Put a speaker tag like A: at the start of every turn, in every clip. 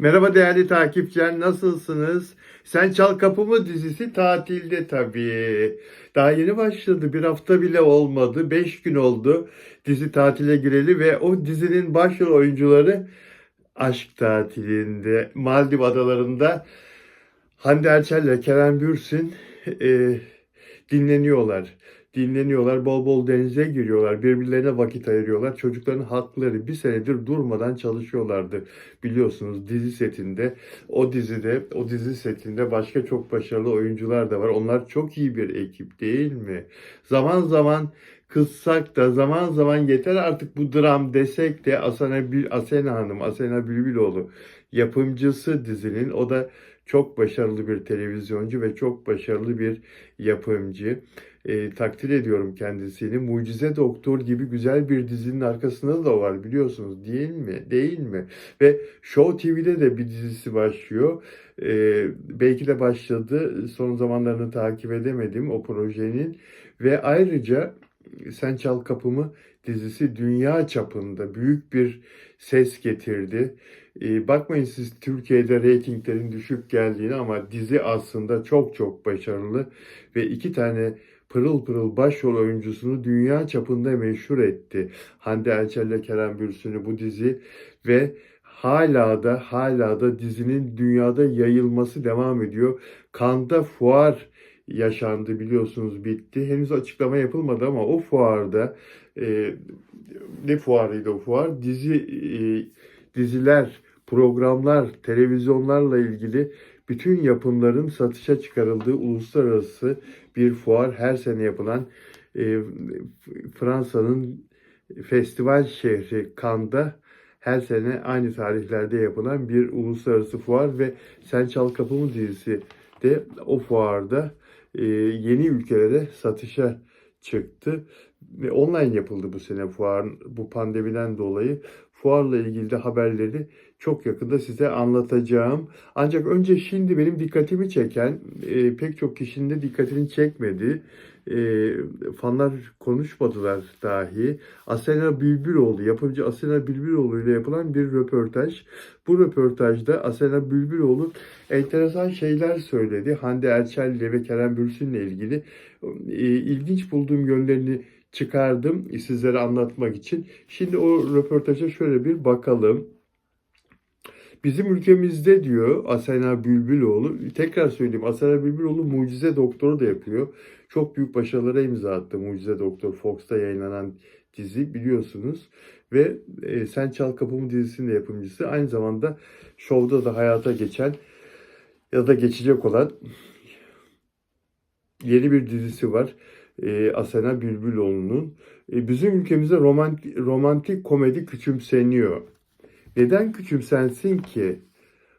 A: Merhaba değerli takipçiler nasılsınız? Sen Çal Kapımı dizisi tatilde tabii. Daha yeni başladı. Bir hafta bile olmadı. Beş gün oldu dizi tatile gireli ve o dizinin başrol oyuncuları aşk tatilinde Maldiv adalarında Hande Erçel ile Kerem Bürsin e, dinleniyorlar. Dinleniyorlar, bol bol denize giriyorlar, birbirlerine vakit ayırıyorlar. Çocukların hakları bir senedir durmadan çalışıyorlardı. Biliyorsunuz dizi setinde, o dizide, o dizi setinde başka çok başarılı oyuncular da var. Onlar çok iyi bir ekip değil mi? Zaman zaman kızsak da zaman zaman yeter artık bu dram desek de Asena, Asena Hanım, Asena Bülbüloğlu yapımcısı dizinin. O da çok başarılı bir televizyoncu ve çok başarılı bir yapımcı. E, takdir ediyorum kendisini. Mucize Doktor gibi güzel bir dizinin arkasında da var biliyorsunuz değil mi? Değil mi? Ve Show TV'de de bir dizisi başlıyor. E, belki de başladı. Son zamanlarını takip edemedim o projenin. Ve ayrıca Sen Çal Kapımı dizisi dünya çapında büyük bir ses getirdi. E, bakmayın siz Türkiye'de reytinglerin düşük geldiğini ama dizi aslında çok çok başarılı ve iki tane pırıl pırıl başrol oyuncusunu dünya çapında meşhur etti. Hande Erçel ile Kerem Bürsin'i bu dizi ve hala da hala da dizinin dünyada yayılması devam ediyor. Kanda fuar yaşandı biliyorsunuz bitti. Henüz açıklama yapılmadı ama o fuarda e, ne fuarıydı o fuar? Dizi e, diziler, programlar, televizyonlarla ilgili bütün yapımların satışa çıkarıldığı uluslararası bir fuar her sene yapılan e, Fransa'nın festival şehri Cannes'da her sene aynı tarihlerde yapılan bir uluslararası fuar ve Sen Çal Kapımı dizisi de o fuarda e, yeni ülkelere satışa çıktı. Ve online yapıldı bu sene fuar bu pandemiden dolayı. Fuarla ilgili de haberleri çok yakında size anlatacağım. Ancak önce şimdi benim dikkatimi çeken, e, pek çok kişinin de dikkatini çekmedi. E, fanlar konuşmadılar dahi. Asena Bülbüloğlu, yapımcı Asena Bülbüloğlu ile yapılan bir röportaj. Bu röportajda Asena Bülbüloğlu enteresan şeyler söyledi. Hande Erçel ile ve Kerem Bürsin'le ilgili e, ilginç bulduğum yönlerini çıkardım sizlere anlatmak için. Şimdi o röportaja şöyle bir bakalım. Bizim ülkemizde diyor Asena Bülbüloğlu, tekrar söyleyeyim Asena Bülbüloğlu Mucize Doktor'u da yapıyor. Çok büyük başarılara imza attı Mucize Doktor Fox'ta yayınlanan dizi biliyorsunuz. Ve e, Sen Çal Kapımı dizisinin de yapımcısı. Aynı zamanda şovda da hayata geçen ya da geçecek olan yeni bir dizisi var. E, Asena Bülbüloğlu'nun. E, bizim ülkemizde romantik, romantik komedi küçümseniyor. Neden küçümsensin ki?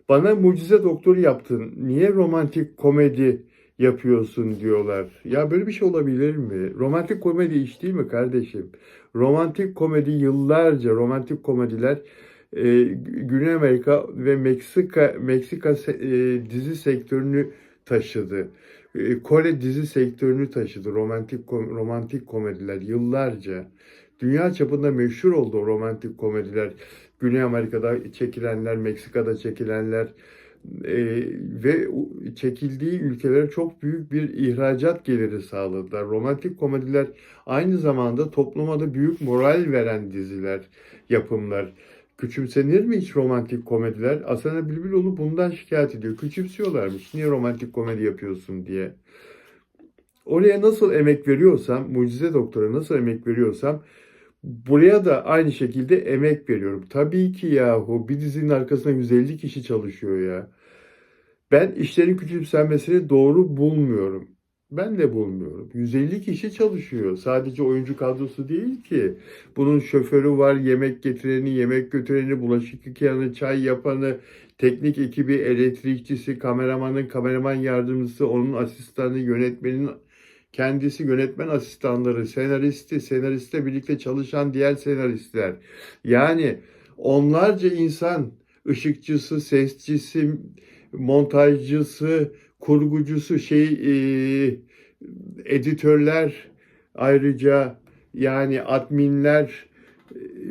A: Bana mucize doktoru yaptın. Niye romantik komedi yapıyorsun diyorlar. Ya böyle bir şey olabilir mi? Romantik komedi iş değil mi kardeşim? Romantik komedi yıllarca romantik komediler e, Güney Amerika ve Meksika Meksika se- e, dizi sektörünü taşıdı. E, Kore dizi sektörünü taşıdı. Romantik kom- romantik komediler yıllarca. Dünya çapında meşhur oldu romantik komediler. Güney Amerika'da çekilenler, Meksika'da çekilenler e, ve çekildiği ülkelere çok büyük bir ihracat geliri sağladılar. Romantik komediler aynı zamanda topluma da büyük moral veren diziler, yapımlar. Küçümsenir mi hiç romantik komediler? Asena Bülbüloğlu bundan şikayet ediyor. Küçümsüyorlarmış. Niye romantik komedi yapıyorsun diye. Oraya nasıl emek veriyorsam, Mucize Doktor'a nasıl emek veriyorsam buraya da aynı şekilde emek veriyorum. Tabii ki yahu bir dizinin arkasında 150 kişi çalışıyor ya. Ben işlerin küçümsenmesini doğru bulmuyorum. Ben de bulmuyorum. 150 kişi çalışıyor. Sadece oyuncu kadrosu değil ki. Bunun şoförü var, yemek getireni, yemek götüreni, bulaşık yıkayanı, çay yapanı, teknik ekibi, elektrikçisi, kameramanın, kameraman yardımcısı, onun asistanı, yönetmenin kendisi, yönetmen asistanları, senaristi, senariste birlikte çalışan diğer senaristler. Yani onlarca insan, ışıkçısı, sesçisi, montajcısı, kurgucusu, şey e, editörler ayrıca yani adminler,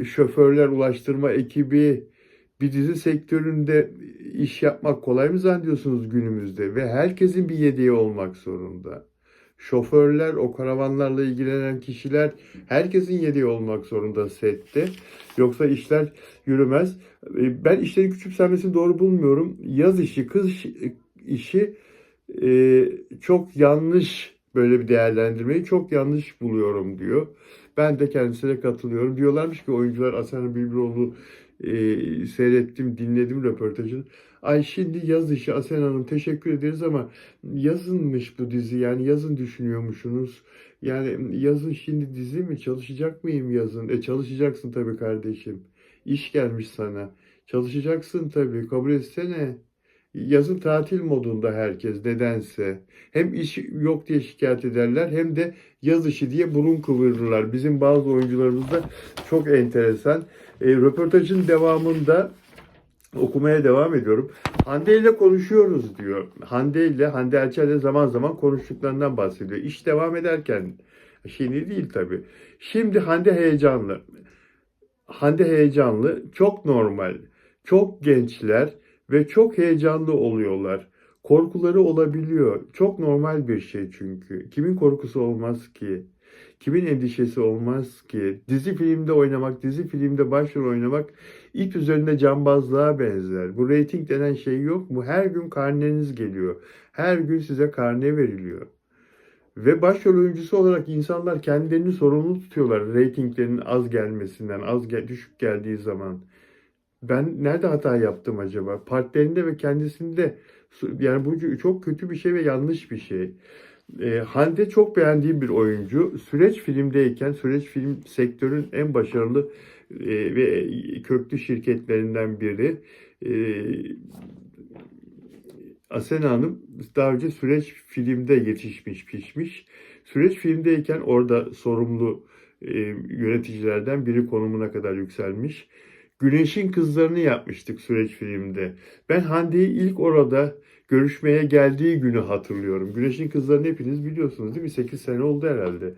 A: e, şoförler, ulaştırma ekibi bir dizi sektöründe iş yapmak kolay mı zannediyorsunuz günümüzde? Ve herkesin bir yedeği olmak zorunda. Şoförler, o karavanlarla ilgilenen kişiler herkesin yedeği olmak zorunda sette. Yoksa işler yürümez. E, Ben işlerin küçümsenmesini doğru bulmuyorum. Yaz işi, kış işi e, çok yanlış böyle bir değerlendirmeyi çok yanlış buluyorum diyor. Ben de kendisine katılıyorum. Diyorlarmış ki oyuncular Asena Bülbüloğlu e, seyrettim, dinledim röportajını. Ay şimdi yaz işi Asena Hanım teşekkür ederiz ama yazınmış bu dizi yani yazın düşünüyormuşsunuz. Yani yazın şimdi dizi mi? Çalışacak mıyım yazın? E çalışacaksın tabii kardeşim. İş gelmiş sana. Çalışacaksın tabii. Kabul etsene. Yazın tatil modunda herkes nedense. Hem iş yok diye şikayet ederler hem de yaz işi diye burun kıvırırlar. Bizim bazı oyuncularımız da çok enteresan. E, röportajın devamında okumaya devam ediyorum. Hande ile konuşuyoruz diyor. Hande ile Hande Erçel'le zaman zaman konuştuklarından bahsediyor. İş devam ederken şimdi değil tabii. Şimdi Hande heyecanlı. Hande heyecanlı, çok normal. Çok gençler ve çok heyecanlı oluyorlar. Korkuları olabiliyor. Çok normal bir şey çünkü. Kimin korkusu olmaz ki? Kimin endişesi olmaz ki? Dizi filmde oynamak, dizi filmde başrol oynamak ip üzerinde cambazlığa benzer. Bu reyting denen şey yok mu? Her gün karneniz geliyor. Her gün size karne veriliyor. Ve başrol oyuncusu olarak insanlar kendilerini sorumlu tutuyorlar reytinglerin az gelmesinden, az gel düşük geldiği zaman. Ben nerede hata yaptım acaba? Partnerinde ve kendisinde yani bu çok kötü bir şey ve yanlış bir şey. E, Hande çok beğendiğim bir oyuncu. Süreç filmdeyken, Süreç film sektörün en başarılı e, ve köklü şirketlerinden biri. E, Asena Hanım daha önce Süreç filmde yetişmiş, pişmiş. Süreç filmdeyken orada sorumlu e, yöneticilerden biri konumuna kadar yükselmiş. Güneş'in kızlarını yapmıştık Süreç filmde. Ben Hande'yi ilk orada görüşmeye geldiği günü hatırlıyorum. Güneş'in kızlarını hepiniz biliyorsunuz değil mi? 8 sene oldu herhalde.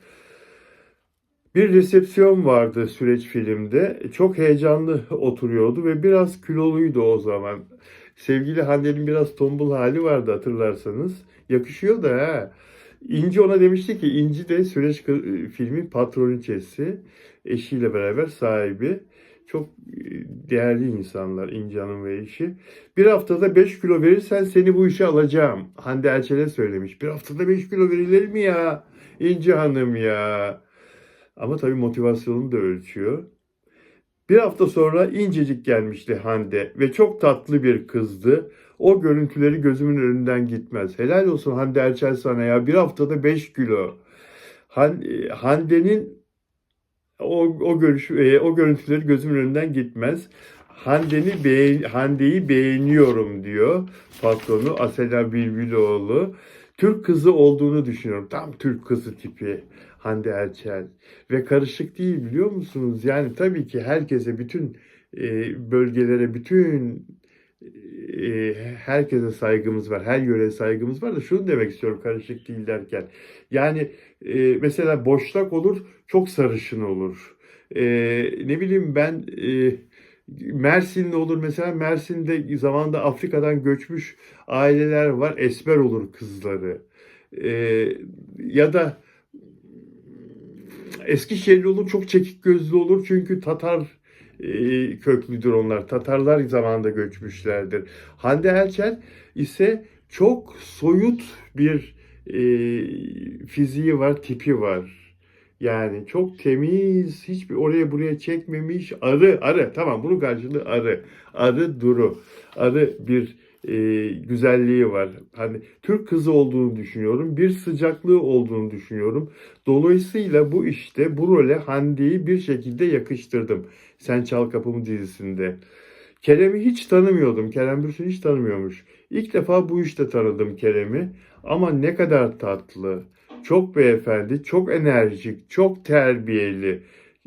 A: Bir resepsiyon vardı Süreç filmde. Çok heyecanlı oturuyordu ve biraz kiloluydu o zaman. Sevgili Hande'nin biraz tombul hali vardı hatırlarsanız. Yakışıyor da ha. İnci ona demişti ki İnci de Süreç filmin patroniçesi. Eşiyle beraber sahibi. Çok değerli insanlar İnci Hanım ve eşi. Bir haftada 5 kilo verirsen seni bu işe alacağım. Hande Erçel'e söylemiş. Bir haftada 5 kilo verilir mi ya? İnci Hanım ya. Ama tabii motivasyonunu da ölçüyor. Bir hafta sonra incecik gelmişti Hande ve çok tatlı bir kızdı. O görüntüleri gözümün önünden gitmez. Helal olsun Hande Erçel sana ya. Bir haftada 5 kilo. Hande'nin o, o, görüş, e, o görüntüleri gözümün önünden gitmez. Hande'ni beğen, Hande'yi beğeniyorum diyor patronu Asena Bilbiloğlu. Türk kızı olduğunu düşünüyorum. Tam Türk kızı tipi Hande Erçel. Ve karışık değil biliyor musunuz? Yani tabii ki herkese, bütün e, bölgelere, bütün e, herkese saygımız var. Her yöre saygımız var da şunu demek istiyorum karışık değil derken. Yani e, mesela boşnak olur, çok sarışın olur. E, ne bileyim ben... E, Mersin'de olur mesela Mersin'de zamanda Afrika'dan göçmüş aileler var esmer olur kızları ee, ya da Eskişehirli olur çok çekik gözlü olur çünkü Tatar e, köklüdür onlar Tatarlar zamanında göçmüşlerdir Hande Erçel ise çok soyut bir e, fiziği var tipi var yani çok temiz, hiçbir oraya buraya çekmemiş. Arı, arı. Tamam bunun karşılığı arı. Arı duru. Arı bir e, güzelliği var. Hani Türk kızı olduğunu düşünüyorum. Bir sıcaklığı olduğunu düşünüyorum. Dolayısıyla bu işte bu role Hande'yi bir şekilde yakıştırdım. Sen Çal Kapımı dizisinde. Kerem'i hiç tanımıyordum. Kerem Bürsin hiç tanımıyormuş. İlk defa bu işte tanıdım Kerem'i. Ama ne kadar tatlı, çok beyefendi, çok enerjik, çok terbiyeli.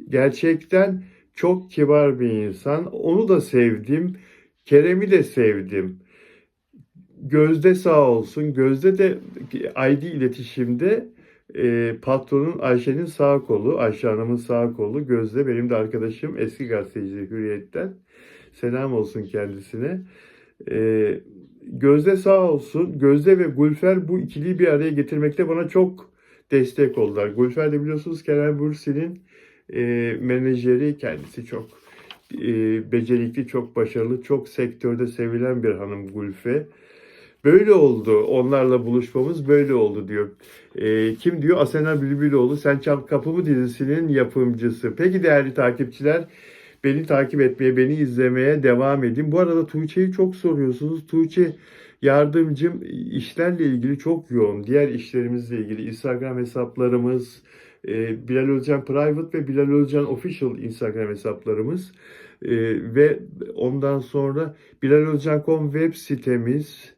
A: Gerçekten çok kibar bir insan. Onu da sevdim. Kerem'i de sevdim. Gözde sağ olsun. Gözde de ID iletişimde e, patronun Ayşe'nin sağ kolu, Ayşe Hanım'ın sağ kolu. Gözde benim de arkadaşım eski gazeteci Hürriyet'ten. Selam olsun kendisine. Ee, Gözde sağ olsun. Gözde ve Gülfer bu ikiliyi bir araya getirmekte bana çok destek oldular. Gülfer de biliyorsunuz Kerem Bürsin'in e, menajeri kendisi çok e, becerikli, çok başarılı, çok sektörde sevilen bir hanım Gülfe. Böyle oldu. Onlarla buluşmamız böyle oldu diyor. E, kim diyor? Asena Bülbüloğlu. Sen Çal Kapımı dizisinin yapımcısı. Peki değerli takipçiler, beni takip etmeye, beni izlemeye devam edin. Bu arada Tuğçe'yi çok soruyorsunuz. Tuğçe yardımcım işlerle ilgili çok yoğun. Diğer işlerimizle ilgili Instagram hesaplarımız, e, Bilal Özcan Private ve Bilal Özcan Official Instagram hesaplarımız e, ve ondan sonra bilalozcan.com web sitemiz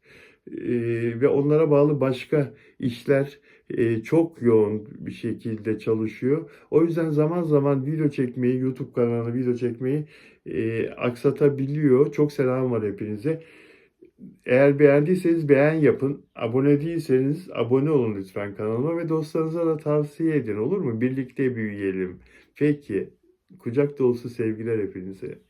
A: ve onlara bağlı başka işler e, çok yoğun bir şekilde çalışıyor. O yüzden zaman zaman video çekmeyi, YouTube kanalına video çekmeyi e, aksatabiliyor. Çok selam var hepinize. Eğer beğendiyseniz beğen yapın. Abone değilseniz abone olun lütfen kanalıma ve dostlarınıza da tavsiye edin olur mu? Birlikte büyüyelim. Peki. Kucak dolusu sevgiler hepinize.